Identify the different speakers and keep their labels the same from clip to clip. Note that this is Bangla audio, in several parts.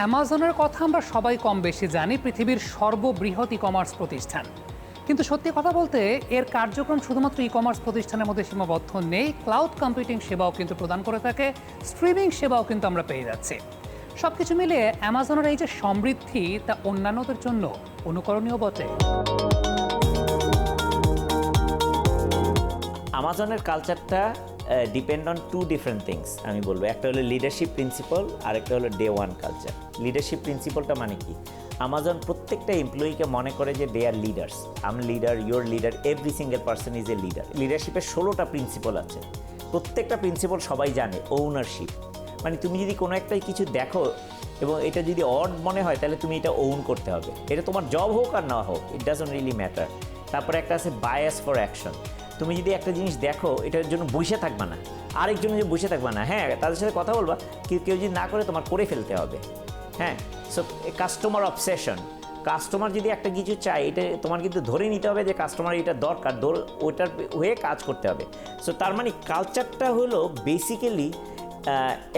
Speaker 1: অ্যামাজনের কথা আমরা সবাই কম বেশি জানি, পৃথিবীর সর্ববৃহৎ ই কমার্স প্রতিষ্ঠান। কিন্তু সত্যি কথা বলতে, এর কার্যক্রম শুধুমাত্র ই কমার্স প্রতিষ্ঠানের মধ্যে সীমাবদ্ধ নেই ক্লাউড কম্পিউটিং সেবাও কিন্তু প্রদান করে থাকে স্ট্রিমিং সেবাও কিন্তু আমরা পেয়ে যাচ্ছি। সব কিছু মিলিয়ে অ্যামাজনের এই যে সমৃদ্ধি, তা অন্যান্যদের জন্য অনুকরণীয় বটে।
Speaker 2: আমাজনের কালচারটা depend on to different things আমি বলব। একটা হলো লিডারশিপ প্রিন্সিপাল আর একটা হলো ডে ওয়ান কালচার লিডারশিপ প্রিন্সিপালটা মানে কি? আমাজন প্রত্যেকটা এমপ্লয়িকে মনে করে যে they are leaders am leader your leader every single person is a leader লিডারশিপের ষোলোটা প্রিন্সিপাল আছে। প্রত্যেকটা প্রিন্সিপাল সবাই জানে ওনারশিপ মানে তুমি যদি কোনো একটা কিছু দেখো এবং এটা যদি অড মনে হয়, তাহলে তুমি এটা ওন করতে হবে। এটা তোমার জব হোক আর না হোক ইট ডাজন্ট রিয়েলি ম্যাটার তারপরে একটা আছে বায়াস ফর অ্যাকশন তুমি যদি একটা জিনিস দেখো, এটার জন্য বসে থাকবে না। আরেকজন যে বসে থাকবে না। হ্যাঁ তাদের সাথে কথা বলবা, কেউ যদি না করে, তোমার করে ফেলতে হবে। হ্যাঁ সো কাস্টমার অবসেশন কাস্টমার যদি একটা কিছু চায়, এটা তোমার কিন্তু ধরে নিতে হবে যে কাস্টমার এটা দরকার, ধর ওইটার হয়ে কাজ করতে হবে। সো তার মানে কালচারটা হলো বেসিক্যালি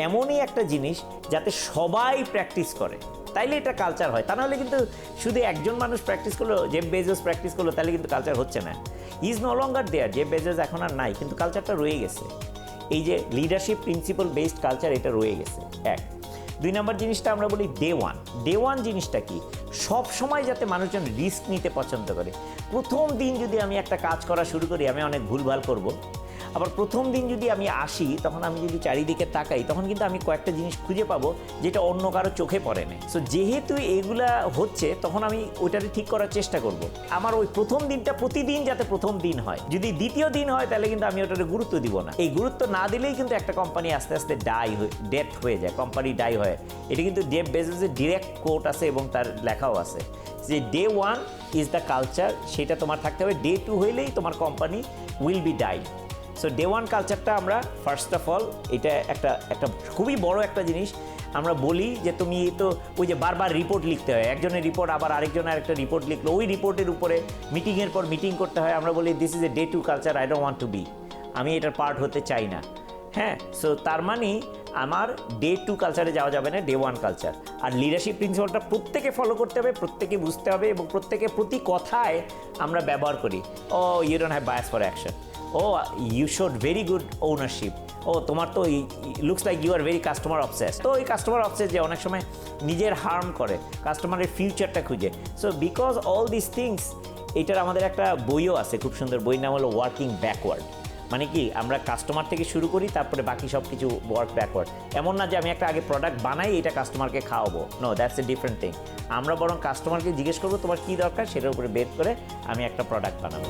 Speaker 2: এমনই একটা জিনিস যাতে সবাই প্র্যাকটিস করে। তাইলে এটা কালচার হয়। তা নাহলে কিন্তু শুধু একজন মানুষ প্র্যাকটিস করল যে বেজস প্র্যাকটিস করল তাহলে কিন্তু কালচার হচ্ছে না। ইজ নো লঙ্গার দেয়ার যে বেজস এখন আর নাই, কিন্তু কালচারটা রয়ে গেছে। এই যে লিডারশিপ প্রিন্সিপাল বেসড কালচার এটা রয়ে গেছে। এক। দুই নম্বর জিনিসটা আমরা বলি ডে ওয়ান ডে ওয়ান জিনিসটা কি? সব সময় যাতে মানুষজন রিস্ক নিতে পছন্দ করে। প্রথম দিন যদি আমি একটা কাজ করা শুরু করি, আমি অনেক ভুলভাল করব। আবার প্রথম দিন যদি আমি আসি, তখন আমি যদি চারিদিকে তাকাই, তখন কিন্তু আমি কয়েকটা জিনিস খুঁজে পাবো যেটা অন্য কারও চোখে পড়ে না। সো যেহেতু এগুলা হচ্ছে, তখন আমি ওইটাকে ঠিক করার চেষ্টা করব। আমার ওই প্রথম দিনটা প্রতিদিন যাতে প্রথম দিন হয়। যদি দ্বিতীয় দিন হয়, তাহলে কিন্তু আমি ওটাকে গুরুত্ব দিব না। এই গুরুত্ব না দিলেই কিন্তু একটা কোম্পানি আস্তে আস্তে ডাই হয়ে ডেথ হয়ে যায় কোম্পানি ডাই হয়। এটা কিন্তু ডেপ বেসিসে ডিরেক্ট কোর্ট আছে এবং তার লেখাও আছে। যে day one is the culture সেটা তোমার থাকতে হবে। ডে টু হইলেই তোমার company will be die so day one কালচারটা আমরা ফার্স্ট অফ অল এটা একটা একটা খুবই বড় একটা জিনিস। আমরা বলি যে তুমি তো ওই যে বারবার রিপোর্ট লিখতে হয়। একজনের রিপোর্ট আবার আরেকজনের আরেকটা রিপোর্ট লিখলো। ওই রিপোর্টের উপরে মিটিংয়ের পর মিটিং করতে হয়। আমরা বলি this is a day two culture I don't want to be আমি এটার পার্ট হতে চাই না। হ্যাঁ সো তার মানে আমার ডে টু কালচারে যাওয়া যাবে না ডে ওয়ান কালচার আর লিডারশিপ প্রিন্সিপালটা প্রত্যেকে ফলো করতে হবে, প্রত্যেকে বুঝতে হবে এবং প্রত্যেকে প্রতি কথায় আমরা ব্যবহার করি। ও you don't have bias for action oh you showed very good ownership oh, তোমার তো looks like you are very customer obsessed তো এই কাস্টমার অবসেস যে অনেক সময় নিজের হার্ম করে কাস্টমারের ফিউচারটা খুঁজে। So because all this things এটার আমাদের একটা বইও আছে, খুব সুন্দর বই নাম হলো ওয়ার্কিং ব্যাকওয়ার্ড মানে কি, আমরা কাস্টমার থেকে শুরু করি, তারপরে বাকি সব কিছু ওয়ার্ক ব্যাকওয়ার্ড এমন না যে আমি একটা আগে প্রোডাক্ট বানাই, এটা কাস্টমারকে খাওয়াবো। No that's a different thing আমরা বরং কাস্টমারকে জিজ্ঞেস করব, তোমার কী দরকার? সেটার উপরে বের করে আমি একটা প্রোডাক্ট বানাবো।